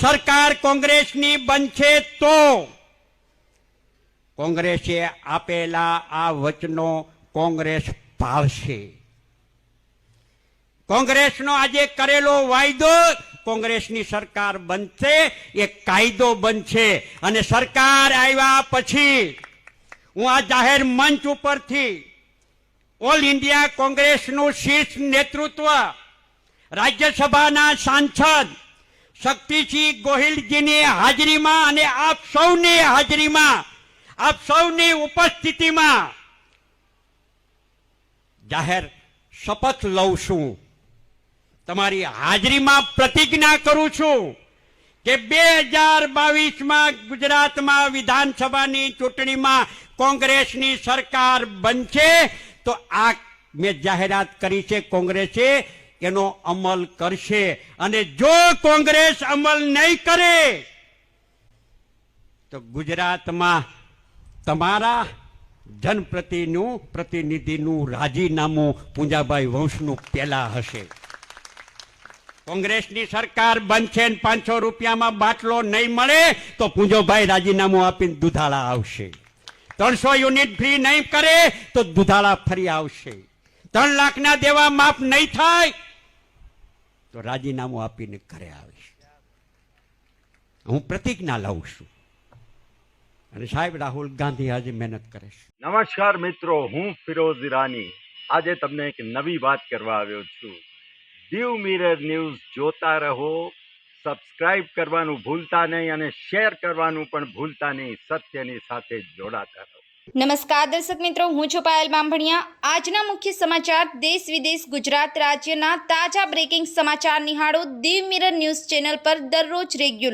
સરકાર કોંગ્રેસની બનશે તો કોંગ્રેસે આપેલા આ વચનો કોંગ્રેસ પાળશે કોંગ્રેસનો આજે કરેલો વાયદો કોંગ્રેસની સરકાર બનશે, એ કાયદો બનશે અને સરકાર આવ્યા પછી હું આ જાહેર મંચ ઉપરથી ઓલ ઇન્ડિયા કોંગ્રેસનું શીર્ષ નેતૃત્વ રાજ્યસભાના સાંસદ શક્તિસિંહ ગોહિલજીની હાજરીમાં અને આપ સૌની હાજરીમાં, આપ સૌની ઉપસ્થિતિમાં જાહેર શપથ લઉં છું. તમારી હાજરીમાં પ્રતિજ્ઞા કરું છું કે બે હજાર બાવીસમાં ગુજરાતમાં વિધાનસભાની ચૂંટણીમાં કોંગ્રેસની સરકાર બનશે તો આ મેં જાહેરાત કરી છે કોંગ્રેસે એનો અમલ કરશે અને જો કોંગ્રેસ અમલ નહીં કરે, તો ગુજરાતમાં તમારા જનપ્રતિનું, પ્રતિનિધિનું રાજીનામું પૂંજાભાઈ વંશનું પહેલા હશે. કોંગ્રેસની સરકાર બનશે ને પાંચસો રૂપિયામાં બાટલો નહીં મળે, તો પૂંજોભાઈ રાજીનામું આપીને દુધાળા આવશે. ત્રણસો યુનિટ ફ્રી નહીં કરે, તો દુધાળા ફરી આવશે. ત્રણ લાખના દેવા માફ નહીં થાય તો રાજીનામું આપીને ઘરે આવીશ. હું પ્રતિજ્ઞા લઉં છું. અને સાહેબ, રાહુલ ગાંધી આજે મહેનત કરે છે. નમસ્કાર મિત્રો, હું ફિરોઝ ઈરાની. આજે તમને એક નવી વાત કરવા આવ્યો છું. દીવ મિરર ન્યૂઝ જોતા રહો, સબસ્ક્રાઇબ કરવાનું ભૂલતા નહીં અને શેર કરવાનું પણ ભૂલતા નહીં, સત્યની સાથે જોડાતા રહો. નમસ્કાર દર્શક મિત્રો, હું છું પાયલ બાંભણિયા આજના મુખ્ય સમાચાર, દેશ વિદેશ, ગુજરાત રાજ્યના તાજા બ્રેકિંગ સમાચાર નિહાળો દીવ મિરર ન્યૂઝ ચેનલ પર દરરોજ રેગ્યુલર